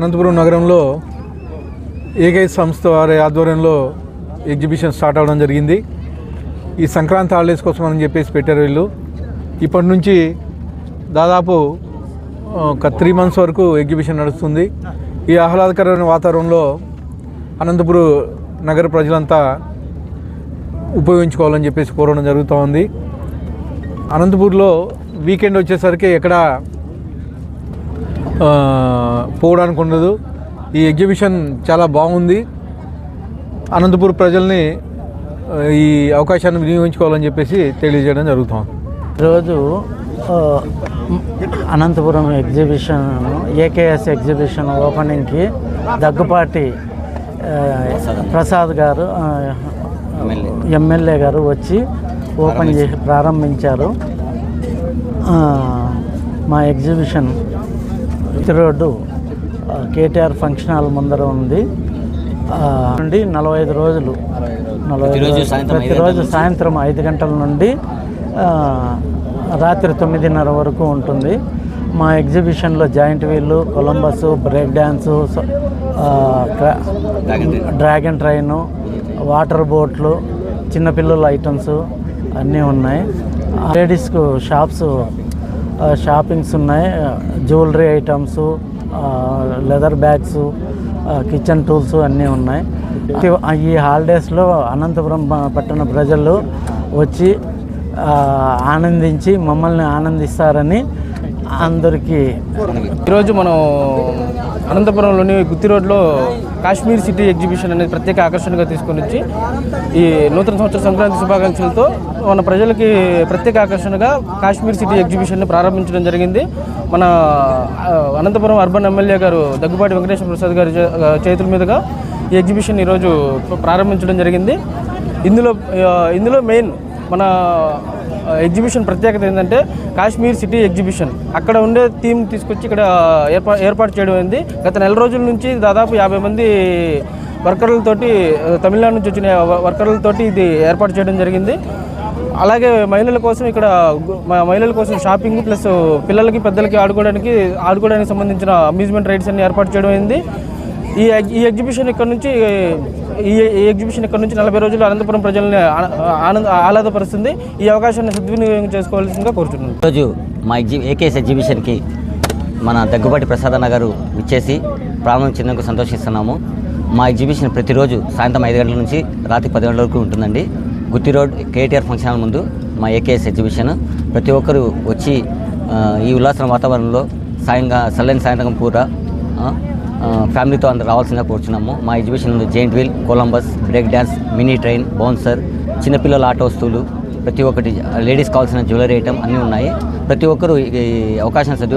అనంతపురం నగరంలో ఏకై సంస్థ వారి ఆధ్వర్యంలో ఎగ్జిబిషన్ స్టార్ట్ అవడం జరిగింది. ఈ సంక్రాంతి హాలిడేస్ కోసం అని చెప్పేసి పెట్టారు వీళ్ళు. ఇప్పటి నుంచి దాదాపు ఒక త్రీ మంత్స్ వరకు ఎగ్జిబిషన్ నడుస్తుంది. ఈ ఆహ్లాదకరమైన వాతావరణంలో అనంతపురం నగర ప్రజలంతా ఉపయోగించుకోవాలని చెప్పేసి కోరడం జరుగుతూ ఉంది అనంతపూర్లో వీకెండ్ వచ్చేసరికి ఎక్కడ పోవడానికి ఉండదు. ఈ ఎగ్జిబిషన్ చాలా బాగుంది. అనంతపూర్ ప్రజల్ని ఈ అవకాశాన్ని వినియోగించుకోవాలని చెప్పేసి తెలియజేయడం జరుగుతుంది. ఈరోజు అనంతపురం ఎగ్జిబిషన్ ఏకేఎస్ ఎగ్జిబిషన్ ఓపెనింగ్కి దగ్గుపాటి ప్రసాద్ గారు ఎమ్మెల్యే గారు వచ్చి ఓపెన్ చేసి ప్రారంభించారు. మా ఎగ్జిబిషన్ ఇటు రోడ్డు కేటీఆర్ ఫంక్షన్ హాల్ ముందర ఉంది. నుండి నలభై ఐదు రోజులు నలభై ప్రతిరోజు సాయంత్రం ఐదు గంటల నుండి రాత్రి తొమ్మిదిన్నర వరకు ఉంటుంది. మా ఎగ్జిబిషన్లో జాయింట్ వీళ్ళు Columbus break dance dragon train water బోట్లు చిన్నపిల్లల ఐటమ్స్ అన్నీ ఉన్నాయి. లేడీస్కు షాప్స్ షాపింగ్స్ ఉన్నాయి. Jewellery items leather bags kitchen tools అన్నీ ఉన్నాయి. ఈ హాలిడేస్లో అనంతపురం పట్టణ ప్రజలు వచ్చి ఆనందించి మమ్మల్ని ఆనందిస్తారని అందరికీ. ఈరోజు మనం అనంతపురంలోని గుత్తి రోడ్లో కాశ్మీర్ సిటీ ఎగ్జిబిషన్ అనేది ప్రత్యేక ఆకర్షణగా తీసుకొని వచ్చి ఈ నూతన సంవత్సర సంక్రాంతి శుభాకాంక్షలతో మన ప్రజలకి ప్రత్యేక ఆకర్షణగా కాశ్మీర్ సిటీ ఎగ్జిబిషన్ని ప్రారంభించడం జరిగింది. మన అనంతపురం అర్బన్ ఎమ్మెల్యే గారు దగ్గుబాటి వెంకటేశ్వర ప్రసాద్ గారి చే- చేతుల మీదుగా ఈ ఎగ్జిబిషన్ ఈరోజు ప్రారంభించడం జరిగింది. ఇందులో ఇందులో మెయిన్ మన ఎగ్జిబిషన్ ప్రత్యేకత ఏంటంటే కాశ్మీర్ సిటీ ఎగ్జిబిషన్ అక్కడ ఉండే థీమ్ తీసుకొచ్చి ఇక్కడ ఏర్పా ఏర్పాటు చేయడం అయింది గత నెల రోజుల నుంచి దాదాపు యాభై మంది వర్కర్లతోటి తమిళనాడు నుంచి వచ్చిన వర్కర్లతోటి ఇది ఏర్పాటు చేయడం జరిగింది. అలాగే మహిళల కోసం ఇక్కడ మహిళల కోసం షాపింగ్ ప్లస్ పిల్లలకి పెద్దలకి ఆడుకోవడానికి ఆడుకోవడానికి సంబంధించిన అమ్యూజ్మెంట్ రైడ్స్ అన్ని ఏర్పాటు చేయడం అయింది ఈ ఎగ్- ఈ ఎగ్జిబిషన్ ఇక్కడ నుంచి ఈ ఎగ్జిబిషన్ ఇక్కడ నుంచి నలభై రోజులు అనంతపురం ప్రజల్ని ఆనంద ఆహ్లాదపరుస్తుంది. ఈ అవకాశాన్ని సద్వినియోగం చేసుకోవాల్సిందిగా కోరుతున్నాను ఈరోజు మా ఎగ్జి ఏకేఎస్ ఎగ్జిబిషన్కి మన దగ్గుబాటి ప్రసాద్ గారు ఇచ్చేసి ప్రాణం ప్రారంభించేందుకు సంతోషిస్తున్నాము. మా ఎగ్జిబిషన్ ప్రతిరోజు సాయంత్రం ఐదు గంటల నుంచి రాత్రి పది గంటల వరకు ఉంటుందండి. Gutti road KTR function hall ముందు మా ఏకేఎస్ ఎగ్జిబిషన్ ప్రతి ఒక్కరు వచ్చి ఈ ఉల్లాసన వాతావరణంలో సాయంగా చల్లని సాయంత్రం పూట ఫ్యామిలీతో అందరు రావాల్సిందిగా కోరుచున్నాము. మా ఎగ్జిబిషన్ ఉంది giant wheel Columbus break dance mini train bouncer చిన్నపిల్లల ఆట వస్తువులు ప్రతి ఒక్కటి లేడీస్ కావాల్సిన జ్యువెలరీ ఐటమ్ అన్నీ ఉన్నాయి. ప్రతి ఒక్కరూ ఈ అవకాశం సద్వి